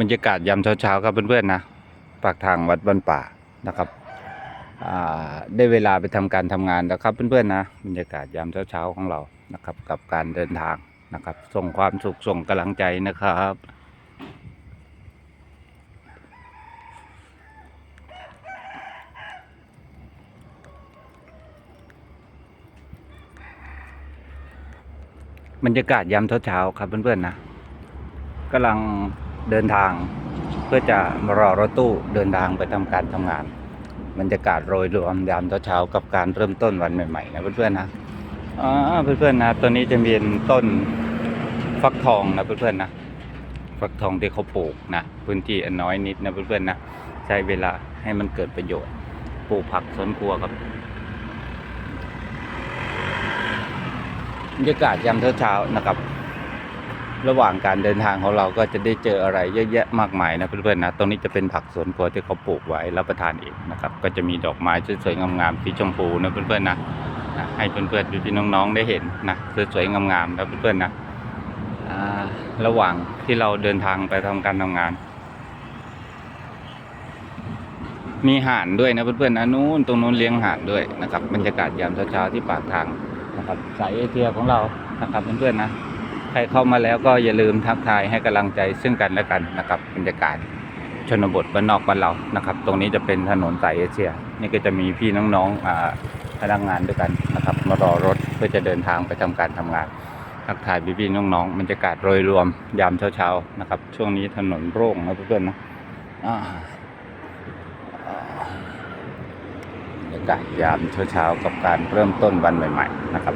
บรรยากาศยามเช้าๆครับเพื่อนๆนะปากทางวัดบ้านป่านะครับได้เวลาไปทำการทำงานแล้วครับเพื่อนๆนะบรรยากาศยามเช้าๆของเรานะครับ กับการเดินทางนะครับ ส่งความสุขส่งกำลังใจนะครับบรรยากาศยามเช้าๆครับเพื่อนๆนะกำลัง เดินทางเพื่อจะมารอรถตู้เดินทางไปทำการทำงานบรรยากาศโรยรวมยามเช้ากับการเริ่มต้นวันใหม่ๆนะเพื่อนๆนะอ่าเพื่อนๆนะตัวนี้จะเป็นต้นฟักทองนะเพื่อนๆนะฟักทองที่เขาปลูกนะพื้นที่อันน้อยนิดนะเพื่อนๆนะใช้เวลาให้มันเกิดประโยชน์ปลูกผักสวนครัวครับบรรยากาศยามเช้าๆนะครับ ระหว่างการเดินทางของเราก็จะได้เจออะไรเยอะแยะมากมายนะเพื่อนๆนะตรงนี้จะเป็นผักสวนครัวที่เขาปลูกไว้รับประทานเองนะครับ ก็จะมีดอกไม้สวยๆงามๆสีชมพูนะเพื่อนๆนะให้เพื่อนๆพี่น้องๆได้เห็นนะสวยๆงามๆนะเพื่อนๆนะระหว่างที่เราเดินทางไปทำการทำงาน มีห่านด้วยนะเพื่อนๆนะนู้นตรงนู้นเลี้ยงห่านด้วยนะครับบรรยากาศยามเช้าๆที่ปากทางนะครับสายเอเชียของเรานะครับเพื่อนๆนะ รเข้ามาแล้วก็อย่าลืมทักทายให้กำลังใจซึ่งกันและกันนะครับบรรยากาศชนบทบ้านนอกบ้านเรานะครับ ตรงนี้จะเป็นถนนสายเอเชีย นี่ก็จะมีพี่น้องๆพนักงานด้วยกันนะครับมารอรถเพื่อจะเดินทางไปทำการทำงานทักทายพี่ๆน้องๆบรรยากาศโดยรวมยามเช้าๆนะครับ ช่วงนี้ถนนโล่งนะเพื่อนๆนะบรรยากาศยามเช้าๆกับการเริ่มต้นวันใหม่ ๆ นะครับ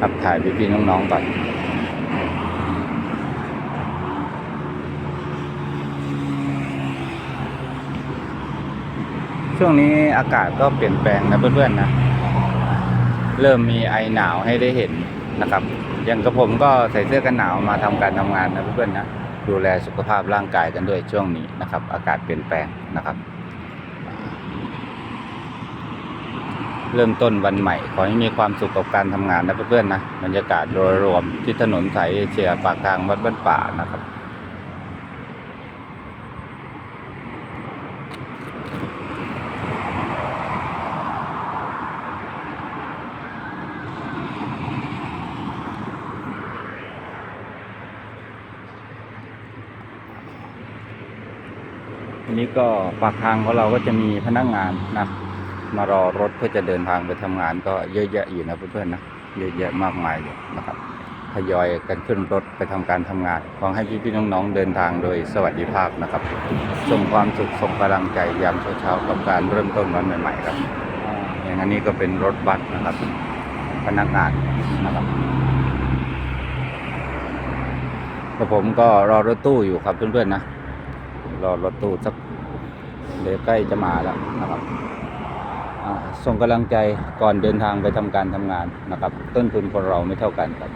ทักทายพี่ๆน้องๆก่อน ช่วงนี้อากาศก็เปลี่ยนแปลงนะเพื่อนๆนะ เริ่มมีไอหนาวให้ได้เห็นนะครับ อย่างกับผมก็ใส่เสื้อกันหนาวมาทำการทำงานนะเพื่อนๆนะดูแลสุขภาพร่างกายกันด้วยช่วงนี้นะครับ อากาศเปลี่ยนแปลงนะครับ เริ่มต้นวันใหม่ ขอให้มีความสุขกับการทำงานนะเพื่อนๆนะบรรยากาศโดยรวมที่ถนนสายเอเชียปากทางวัดบ้านป่านะครับ ทีนี้ก็ปากทางของเราก็จะมีพนักงานนะมารอรถเพื่อจะเดินทางไปทำงานก็เยอะแยะอยู่นะเพื่อนๆนะเยอะแยะมากมายอยู่นะครับทยอยกันขึ้นรถไปทำการทำงานขอให้พี่ๆน้องๆเดินทางโดยสวัสดิภาพนะครับส่งความสุขส่งกำลังใจยามเช้าๆกับการเริ่มต้นวันใหม่ๆครับ อย่างอันนี้ก็เป็นรถบัสนะครับ พนักงานนะครับผมก็รอรถตู้อยู่ครับเพื่อนๆนะ รอรถตู้สักเดี๋ยวใกล้จะมาแล้วนะครับส่งกำลังใจก่อนเดินทางไปทำการทำงานนะครับ ต้นทุนคนเราไม่เท่ากันครับ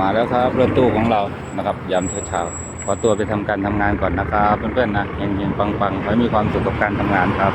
มาแล้วครับรถตู้ของเรานะครับยามเช้าๆขอตัวไปทำการทำงานก่อนนะครับ เพื่อนๆนะเฮงๆปังๆขอให้มีความสุขกับการทำงานครับ